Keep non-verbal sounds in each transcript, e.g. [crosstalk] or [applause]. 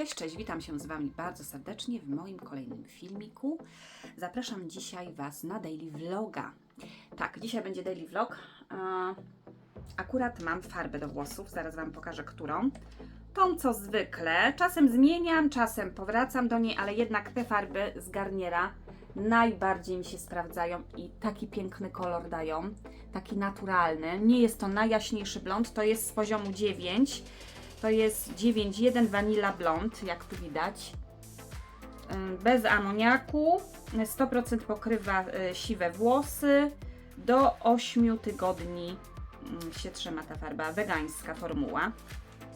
Cześć, cześć, witam się z Wami bardzo serdecznie w moim kolejnym filmiku. Zapraszam dzisiaj Was na daily vloga. Tak, dzisiaj będzie daily vlog. A, Akurat mam farbę do włosów, zaraz Wam pokażę którą. Tą co zwykle, czasem zmieniam, czasem powracam do niej, ale jednak te farby z Garniera najbardziej mi się sprawdzają i taki piękny kolor dają, taki naturalny. Nie jest to najjaśniejszy blond, to jest z poziomu 9. To jest 9.1 Vanilla Blond, jak tu widać. Ym, Bez amoniaku, 100% pokrywa y, siwe włosy. Do 8 tygodni mm, się trzyma ta farba, wegańska formuła.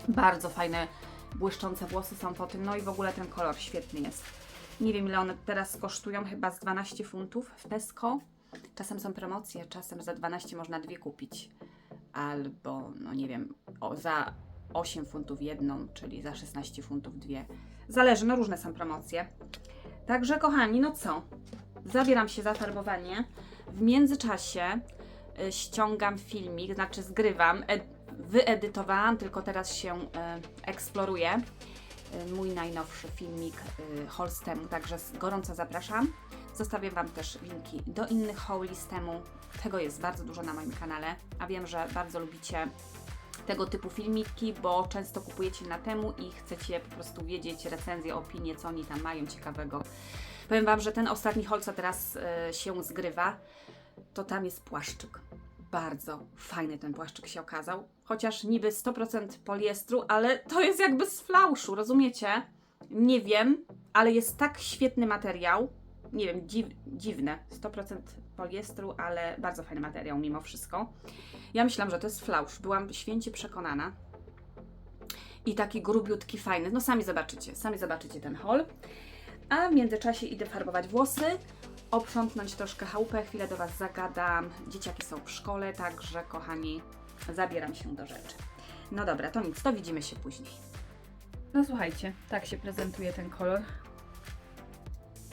Bardzo fajne, błyszczące włosy są po tym, no i w ogóle ten kolor świetny jest. Nie wiem ile one teraz kosztują, chyba z 12 funtów w Tesco. Czasem są promocje, czasem za 12 można dwie kupić. Albo, no nie wiem, o, za 8 funtów jedną, czyli za 16 funtów dwie. Zależy, no różne są promocje. Także kochani, no co? Zabieram się za farbowanie. W międzyczasie y, ściągam filmik, znaczy zgrywam, ed- wyedytowałam, tylko teraz się y, eksploruje y, mój najnowszy filmik y, haul z temu, także gorąco zapraszam. Zostawię Wam też linki do innych hauli z temu. Tego jest bardzo dużo na moim kanale, a wiem, że bardzo lubicie tego typu filmiki, bo często kupujecie na temu i chcecie po prostu wiedzieć recenzje, opinie, co oni tam mają ciekawego. Powiem Wam, że ten ostatni haul, co teraz e, się zgrywa, to tam jest płaszczyk. Bardzo fajny ten płaszczyk się okazał. Chociaż niby 100% poliestru, ale to jest jakby z flauszu, rozumiecie? Nie wiem, ale jest tak świetny materiał. Nie wiem, dziw, dziwne. 100% poliestru, ale bardzo fajny materiał mimo wszystko. Ja myślałam, że to jest flausz. Byłam święcie przekonana. I taki grubiutki, fajny. No sami zobaczycie, sami zobaczycie ten haul. A w międzyczasie idę farbować włosy, oprzątnąć troszkę chałupę, chwilę do Was zagadam. Dzieciaki są w szkole, także kochani, zabieram się do rzeczy. No dobra, to nic, to widzimy się później. No słuchajcie, tak się prezentuje ten kolor.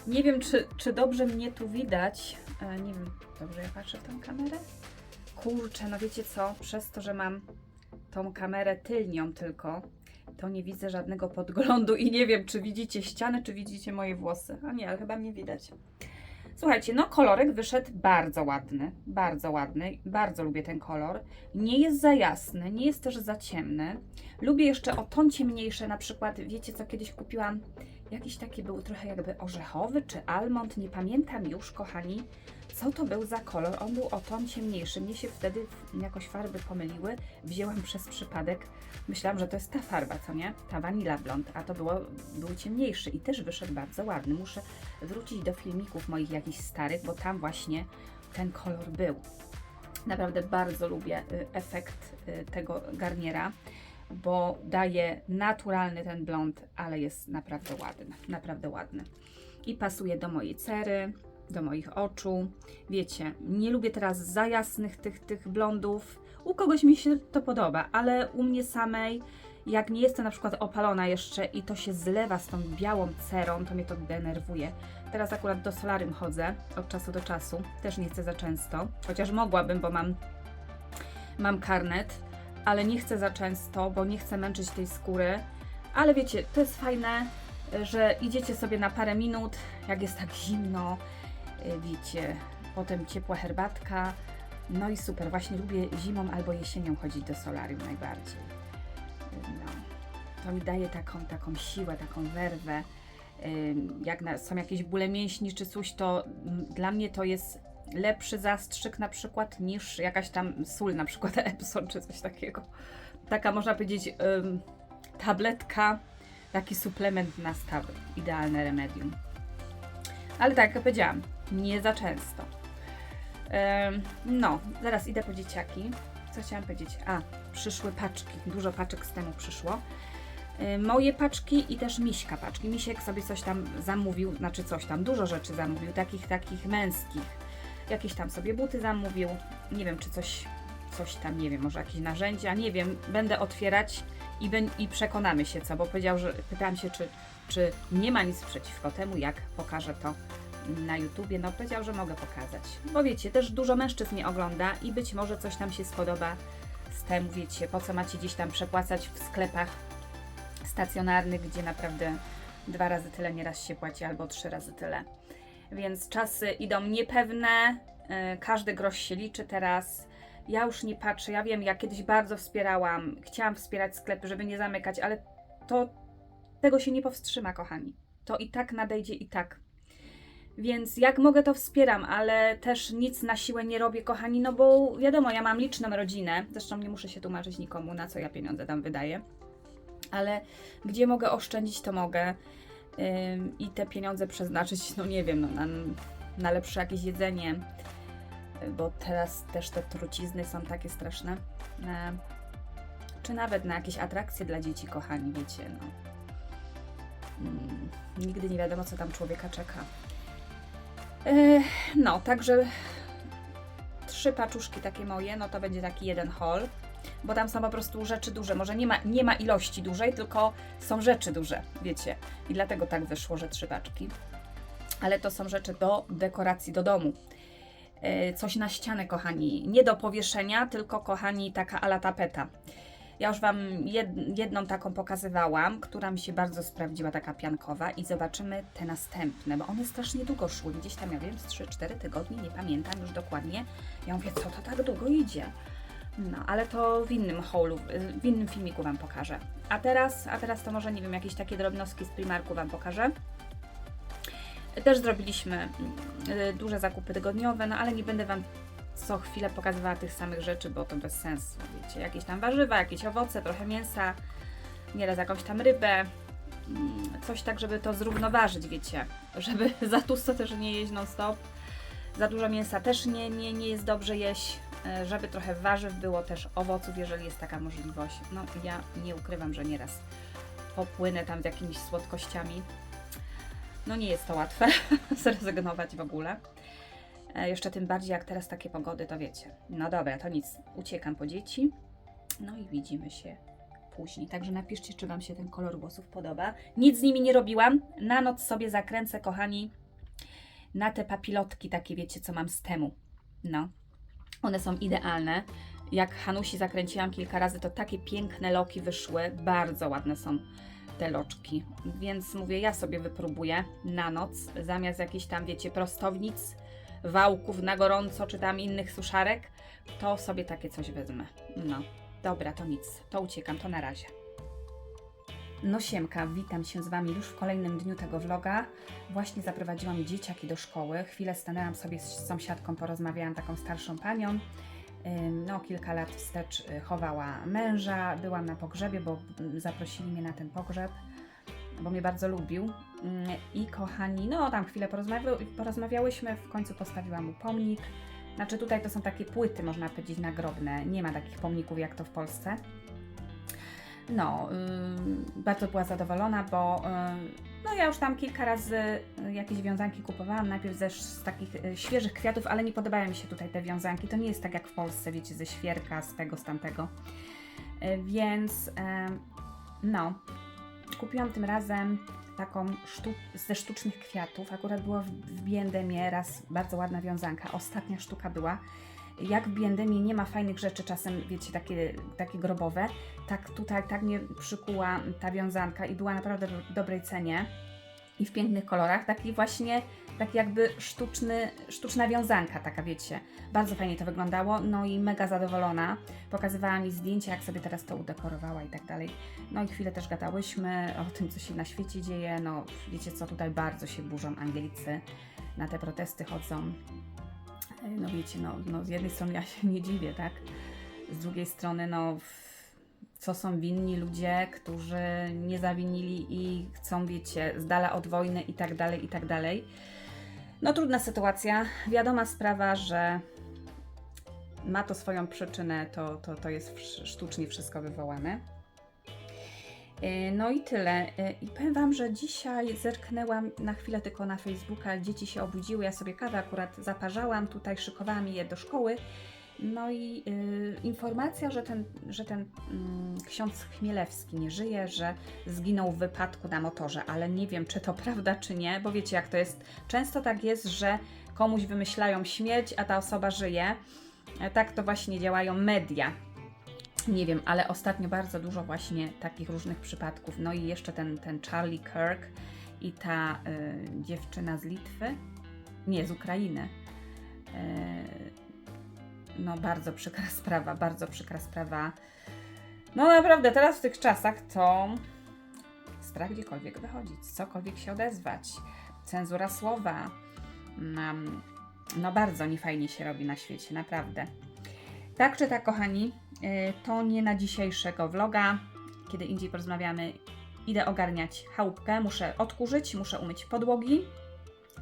Nie wiem, czy, czy dobrze mnie tu widać. E, nie wiem, dobrze ja patrzę w tę kamerę? Kurczę, no wiecie co? Przez to, że mam tą kamerę tylnią tylko, to nie widzę żadnego podglądu i nie wiem, czy widzicie ścianę, czy widzicie moje włosy. A nie, ale chyba mnie widać. Słuchajcie, no kolorek wyszedł bardzo ładny, bardzo ładny, bardzo lubię ten kolor. Nie jest za jasny, nie jest też za ciemny. Lubię jeszcze o ton ciemniejszy, na przykład, wiecie co, kiedyś kupiłam jakiś taki był trochę jakby orzechowy czy almond, nie pamiętam już, kochani, co to był za kolor. On był o ton ciemniejszy. Mnie się wtedy jakoś farby pomyliły. Wzięłam przez przypadek. Myślałam, że to jest ta farba, co nie? Ta Vanilla Blond, a to było, był ciemniejszy i też wyszedł bardzo ładny. Muszę wrócić do filmików moich jakichś starych, bo tam właśnie ten kolor był. Naprawdę bardzo lubię y, efekt y, tego garniera, bo daje naturalny ten blond, ale jest naprawdę ładny, naprawdę ładny. I pasuje do mojej cery, do moich oczu. Wiecie, nie lubię teraz za jasnych tych, tych blondów. U kogoś mi się to podoba, ale u mnie samej, jak nie jestem na przykład opalona jeszcze i to się zlewa z tą białą cerą, to mnie to denerwuje. Teraz akurat do solarium chodzę od czasu do czasu. Też nie chcę za często, chociaż mogłabym, bo mam, mam karnet, ale nie chcę za często, bo nie chcę męczyć tej skóry. Ale wiecie, to jest fajne, że idziecie sobie na parę minut, jak jest tak zimno, y, wiecie, potem ciepła herbatka. No i super, właśnie lubię zimą albo jesienią chodzić do solarium najbardziej. No, to mi daje taką, taką siłę, taką werwę. Jak są jakieś bóle mięśni czy coś, to mm, dla mnie to jest lepszy zastrzyk na przykład niż jakaś tam sól, na przykład [laughs] Epson czy coś takiego. Taka można powiedzieć tabletka, taki suplement na stawy. Idealne remedium. Ale tak jak powiedziałam, nie za często. No, zaraz idę po dzieciaki. Co chciałam powiedzieć? A, przyszły paczki. Dużo paczek z temu przyszło. Moje paczki i też Miśka paczki. Misiek sobie coś tam zamówił, znaczy coś tam, dużo rzeczy zamówił, takich, takich męskich. Jakieś tam sobie buty zamówił. Nie wiem, czy coś, coś tam, nie wiem, może jakieś narzędzia, nie wiem. Będę otwierać i, i przekonamy się co, bo powiedział, że pytałam się, czy, czy nie ma nic przeciwko temu, jak pokażę to na YouTubie. No powiedział, że mogę pokazać. Bo wiecie, też dużo mężczyzn nie ogląda i być może coś tam się spodoba z temu, wiecie, po co macie gdzieś tam przepłacać w sklepach stacjonarnych, gdzie naprawdę dwa razy tyle nieraz się płaci albo trzy razy tyle. Więc czasy idą niepewne, yy, każdy grosz się liczy teraz. Ja już nie patrzę, ja wiem, ja kiedyś bardzo wspierałam, chciałam wspierać sklepy, żeby nie zamykać, ale to tego się nie powstrzyma, kochani. To i tak nadejdzie i tak. Więc jak mogę, to wspieram, ale też nic na siłę nie robię, kochani, no bo wiadomo, ja mam liczną rodzinę, zresztą nie muszę się tłumaczyć nikomu, na co ja pieniądze tam wydaję, ale gdzie mogę oszczędzić, to mogę i te pieniądze przeznaczyć, no nie wiem, no, na, na lepsze jakieś jedzenie, bo teraz też te trucizny są takie straszne. E, czy nawet na jakieś atrakcje dla dzieci, kochani, wiecie, no. Mm, nigdy nie wiadomo, co tam człowieka czeka. E, no, także trzy paczuszki takie moje, no to będzie taki jeden haul, bo tam są po prostu rzeczy duże. Może nie ma, nie ma ilości dużej, tylko są rzeczy duże, wiecie. I dlatego tak wyszło, że trzy paczki. Ale to są rzeczy do dekoracji do domu. E, Coś na ścianę, kochani. Nie do powieszenia, tylko, kochani, taka ala tapeta. Ja już Wam jed, jedną taką pokazywałam, która mi się bardzo sprawdziła, taka piankowa i zobaczymy te następne, bo one strasznie długo szły, gdzieś tam, ja wiem, z 3-4 tygodnie, nie pamiętam już dokładnie. Ja mówię, co to tak długo idzie? No, ale to w innym haulu, w innym filmiku Wam pokażę. A teraz, a teraz to może, nie wiem, jakieś takie drobnostki z Primarku Wam pokażę. Też zrobiliśmy y, duże zakupy tygodniowe, no ale nie będę Wam co chwilę pokazywała tych samych rzeczy, bo to bez sensu, wiecie, jakieś tam warzywa, jakieś owoce, trochę mięsa, nieraz jakąś tam rybę, mm, coś tak, żeby to zrównoważyć, wiecie, [laughs] żeby za [laughs] tłusto też nie jeść non stop, za dużo mięsa też nie, nie, nie jest dobrze jeść, żeby trochę warzyw było też owoców, jeżeli jest taka możliwość. No ja nie ukrywam, że nieraz popłynę tam z jakimiś słodkościami. No nie jest to łatwe [laughs] zrezygnować w ogóle. E, Jeszcze tym bardziej jak teraz takie pogody, to wiecie. No dobra, to nic. Uciekam po dzieci. No i widzimy się później. Także napiszcie, czy Wam się ten kolor włosów podoba. Nic z nimi nie robiłam. Na noc sobie zakręcę, kochani, na te papilotki takie, wiecie, co mam z temu. No. One są idealne. Jak Hanusi zakręciłam kilka razy, to takie piękne loki wyszły. Bardzo ładne są te loczki. Więc mówię, ja sobie wypróbuję na noc, zamiast jakichś tam, wiecie, prostownic, wałków na gorąco, czy tam innych suszarek, to sobie takie coś wezmę. No, dobra, to nic. To uciekam, to na razie. No siemka, witam się z Wami już w kolejnym dniu tego vloga. Właśnie zaprowadziłam dzieciaki do szkoły. Chwilę stanęłam sobie z sąsiadką, porozmawiałam taką starszą panią. No, kilka lat wstecz y, chowała męża. Byłam na pogrzebie, bo mm, zaprosili mnie na ten pogrzeb, bo mnie bardzo lubił. Ym, I kochani, no tam chwilę porozmawia- porozmawiałyśmy, w końcu postawiłam mu pomnik. Znaczy tutaj to są takie płyty, można powiedzieć, nagrobne. Nie ma takich pomników jak to w Polsce. No, ym, bardzo była zadowolona, bo ym, no ja już tam kilka razy y, jakieś wiązanki kupowałam, najpierw ze z takich y, świeżych kwiatów, ale nie podobają mi się tutaj te wiązanki. To nie jest tak jak w Polsce, wiecie, ze świerka, z tego, z tamtego. Y, Więc no, kupiłam tym razem taką sztu- ze sztucznych kwiatów. Akurat była w, w Biendemie raz bardzo ładna wiązanka. Ostatnia sztuka była. Jak w Biendemie nie ma fajnych rzeczy, czasem wiecie, takie, takie grobowe, tak tutaj tak mnie przykuła ta wiązanka i była naprawdę w dobrej cenie i w pięknych kolorach. Taki właśnie, tak jakby sztuczny, sztuczna wiązanka, taka wiecie. Bardzo fajnie to wyglądało, no i mega zadowolona. Pokazywała mi zdjęcia, jak sobie teraz to udekorowała i tak dalej. No i chwilę też gadałyśmy o tym, co się na świecie dzieje. No wiecie co, tutaj bardzo się burzą Anglicy, na te protesty chodzą. No wiecie, no, no z jednej strony ja się nie dziwię, tak? Z drugiej strony, no co są winni ludzie, którzy nie zawinili i chcą, wiecie, z dala od wojny i tak dalej, i tak dalej. No trudna sytuacja. Wiadoma sprawa, że ma to swoją przyczynę, to, to, to jest sztucznie wszystko wywołane. Yy, No i tyle. Yy, I powiem Wam, że dzisiaj zerknęłam na chwilę tylko na Facebooka, dzieci się obudziły, ja sobie kawę akurat zaparzałam, tutaj szykowałam je do szkoły. No i yy, informacja, że ten, że ten mm, ksiądz Chmielewski nie żyje, że zginął w wypadku na motorze, ale nie wiem, czy to [laughs] prawda, czy nie, bo wiecie, jak to jest. Często tak jest, że komuś wymyślają śmierć, a ta osoba żyje. E, Tak to właśnie działają media. Nie wiem, ale ostatnio bardzo dużo właśnie takich różnych przypadków. No i jeszcze ten, ten Charlie Kirk i ta y, dziewczyna z Litwy, nie, z Ukrainy. Y, no bardzo przykra [laughs] sprawa, bardzo przykra sprawa. No naprawdę, teraz w tych czasach to strach gdziekolwiek wychodzić, cokolwiek się odezwać, cenzura słowa. Mm, No bardzo niefajnie się robi na świecie, naprawdę. Tak czy tak, kochani, to nie na dzisiejszego vloga. Kiedy indziej porozmawiamy, idę ogarniać chałupkę, muszę odkurzyć, muszę umyć podłogi,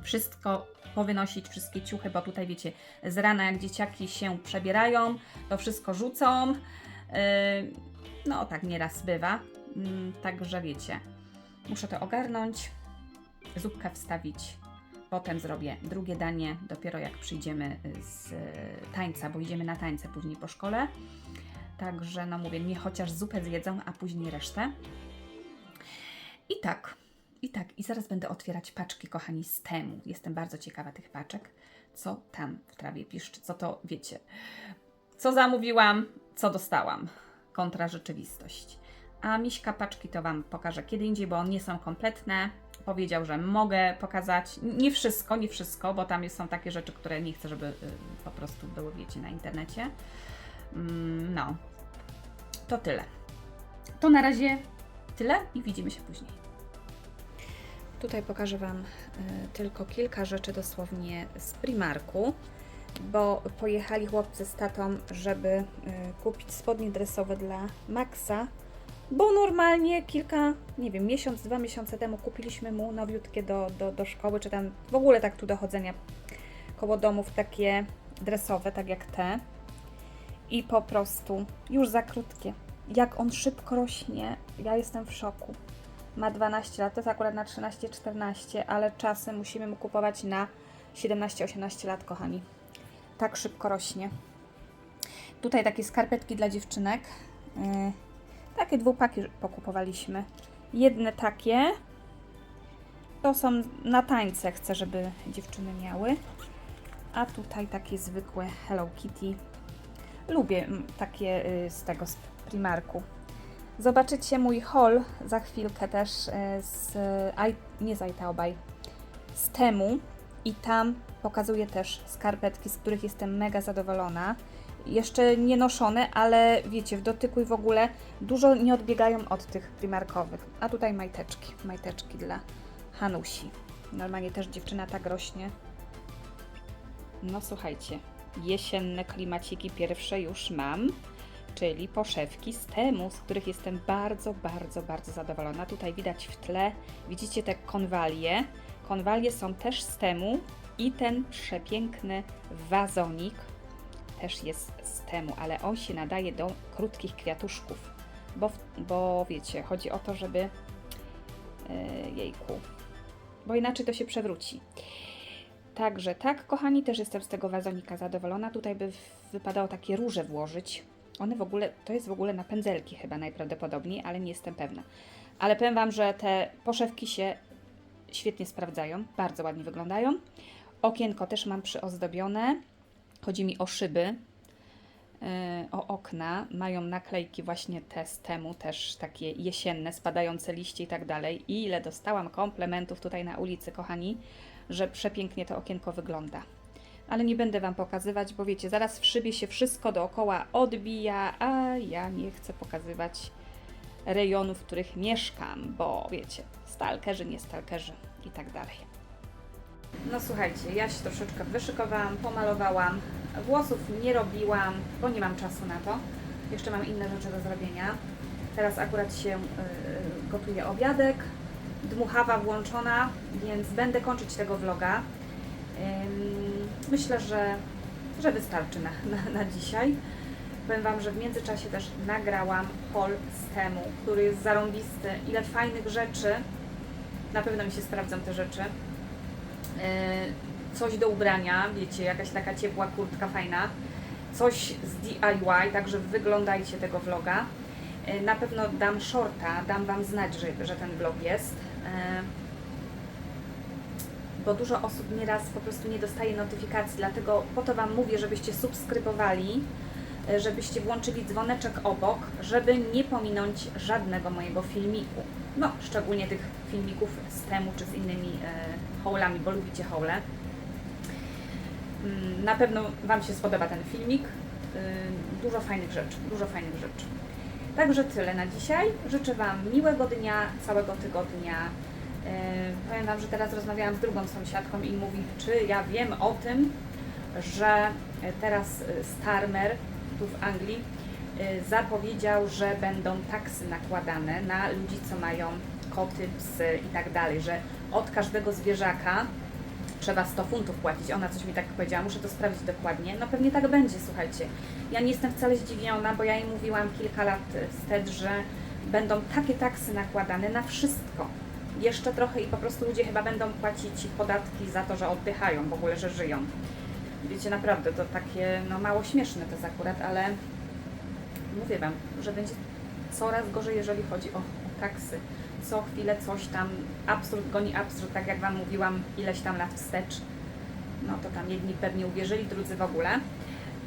wszystko powynosić, wszystkie ciuchy, bo tutaj wiecie, z rana jak dzieciaki się przebierają, to wszystko rzucą. Yy, No tak nieraz bywa, Mm, także wiecie, muszę to ogarnąć, zupkę wstawić, potem zrobię drugie danie, dopiero jak przyjdziemy z e, tańca, bo idziemy na tańce później po szkole. Także no mówię, nie chociaż zupę zjedzą, a później resztę. I tak, i tak, i zaraz będę otwierać paczki, kochani, z temu. Jestem bardzo ciekawa tych paczek. Co tam w trawie piszczy, co to wiecie. Co zamówiłam, co dostałam. Kontra rzeczywistość. A miśka paczki to Wam pokażę kiedy indziej, bo nie są kompletne. Powiedział, że mogę pokazać. Nie wszystko, nie wszystko, bo tam są takie rzeczy, które nie chcę, żeby y, po prostu były, wiecie, na internecie. Mm, no, to tyle. To na razie tyle i widzimy się później. Tutaj pokażę Wam y, tylko kilka rzeczy dosłownie z Primarku, bo pojechali chłopcy z tatą, żeby y, kupić spodnie dresowe dla Maxa, bo normalnie kilka, nie wiem, miesiąc, dwa miesiące temu kupiliśmy mu nowiutkie do, do, do szkoły, czy tam w ogóle tak tu do chodzenia koło domów, takie dresowe, tak jak te. I po prostu już za krótkie. Jak on szybko rośnie, ja jestem w szoku. Ma 12 lat, to jest akurat na 13-14, ale czasem musimy mu kupować na 17-18 lat, kochani. Tak szybko rośnie. Tutaj takie skarpetki dla dziewczynek. Yy, takie dwupaki pokupowaliśmy. Jedne takie. To są na tańce, chcę, żeby dziewczyny miały. A tutaj takie zwykłe Hello Kitty. Lubię mm, takie y, z tego, z Primarku. Zobaczycie mój haul za chwilkę też y, z, i, nie z Aitaobaj, z Temu i tam pokazuję też skarpetki, z których jestem mega zadowolona. Jeszcze nie noszone, ale wiecie, w dotyku i w ogóle dużo nie odbiegają od tych primarkowych. A tutaj majteczki, majteczki dla Hanusi. Normalnie też dziewczyna tak rośnie. No słuchajcie, jesienne klimaciki pierwsze już mam, czyli poszewki z temu, z których jestem bardzo, bardzo, bardzo zadowolona. Tutaj widać w tle, widzicie te konwalie. Konwalie są też z temu i ten przepiękny wazonik też jest z temu, ale on się nadaje do krótkich kwiatuszków, bo, bo wiecie, chodzi o to, żeby yy, jejku, bo inaczej to się przewróci. Także tak, kochani, też jestem z tego wazonika zadowolona. Tutaj by wypadało takie róże włożyć. One w ogóle, to jest w ogóle na pędzelki chyba najprawdopodobniej, ale nie jestem pewna. Ale powiem Wam, że te poszewki się świetnie sprawdzają, bardzo ładnie wyglądają. Okienko też mam przyozdobione. Chodzi mi o szyby, yy, o okna. Mają naklejki właśnie te z temu, też takie jesienne, spadające liście i tak dalej. I ile dostałam komplementów tutaj na ulicy, kochani, że przepięknie to okienko wygląda. Ale nie będę Wam pokazywać, bo wiecie, zaraz w szybie się wszystko dookoła odbija, a ja nie chcę pokazywać rejonów, w których mieszkam, bo wiecie, stalkerzy, nie stalkerzy i tak dalej. No słuchajcie, ja się troszeczkę wyszykowałam, pomalowałam, włosów nie robiłam, bo nie mam czasu na to. Jeszcze mam inne rzeczy do zrobienia. Teraz akurat się yy, gotuje obiadek, dmuchawa włączona, więc będę kończyć tego vloga. Myślę, że, że wystarczy na, na, na dzisiaj. Powiem Wam, że w międzyczasie też nagrałam haul z temu, który jest zarąbisty. Ile fajnych rzeczy. Na pewno mi się sprawdzą te rzeczy. Yy, coś do ubrania, wiecie, jakaś taka ciepła kurtka fajna. Coś z DIY, także wyglądajcie tego vloga. Yy, Na pewno dam shorta, dam Wam znać, że, że ten vlog jest. Yy, Bo dużo osób nieraz po prostu nie dostaje notyfikacji, dlatego po to Wam mówię, żebyście subskrybowali, e, żebyście włączyli dzwoneczek obok, żeby nie pominąć żadnego mojego filmiku. No, szczególnie tych filmików z temu czy z innymi e, haulami, bo lubicie haule. Mm, Na pewno Wam się spodoba ten filmik. Dużo fajnych rzeczy, dużo fajnych rzeczy. Także tyle na dzisiaj. Życzę Wam miłego dnia, całego tygodnia. Y, Powiem Wam, że teraz rozmawiałam z drugą sąsiadką i mówi, czy ja wiem o tym, że teraz y, Starmer tu w Anglii y, zapowiedział, że będą taksy nakładane na ludzi, co mają koty, psy i tak dalej, że od każdego zwierzaka trzeba 100 funtów płacić. Ona coś mi tak powiedziała, muszę to sprawdzić dokładnie. No pewnie tak będzie, słuchajcie. Ja nie jestem wcale zdziwiona, bo ja jej mówiłam kilka lat wstecz, że będą takie taksy nakładane na wszystko. Jeszcze trochę i po prostu ludzie chyba będą płacić podatki za to, że oddychają, w ogóle, że żyją. Wiecie, naprawdę to takie, no mało śmieszne to jest akurat, ale mówię Wam, że będzie coraz gorzej, jeżeli chodzi o, o taksy. Co chwilę coś tam, absurd goni absurd, tak jak Wam mówiłam ileś tam lat wstecz. No to tam jedni pewnie uwierzyli, drudzy w ogóle.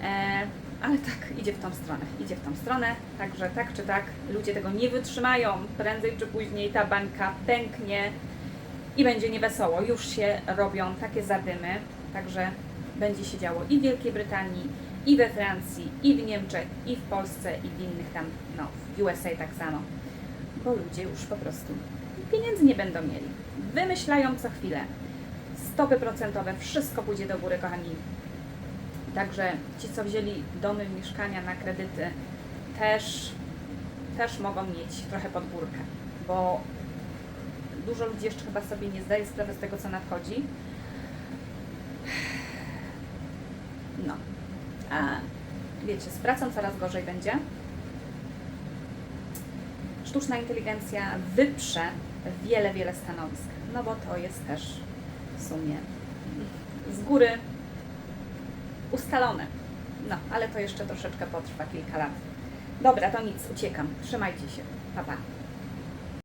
E, ale tak, idzie w tą stronę, idzie w tą stronę, także tak czy tak, ludzie tego nie wytrzymają. Prędzej czy później ta bańka pęknie i będzie niewesoło. Już się robią takie zadymy, także będzie się działo i w Wielkiej Brytanii, i we Francji, i w Niemczech, i w Polsce, i w innych tam, no, w USA tak samo. Bo ludzie już po prostu pieniędzy nie będą mieli. Wymyślają co chwilę. Stopy procentowe, wszystko pójdzie do góry, kochani. Także ci, co wzięli domy, mieszkania na kredyty, też, też mogą mieć trochę pod górkę, bo dużo ludzi jeszcze chyba sobie nie zdaje sprawy z tego, co nadchodzi. No, a wiecie, z pracą coraz gorzej będzie. Sztuczna inteligencja wyprze wiele, wiele stanowisk, no bo to jest też w sumie z góry ustalone. No, ale to jeszcze troszeczkę potrwa kilka lat. Dobra, to nic, uciekam. Trzymajcie się. Pa, pa.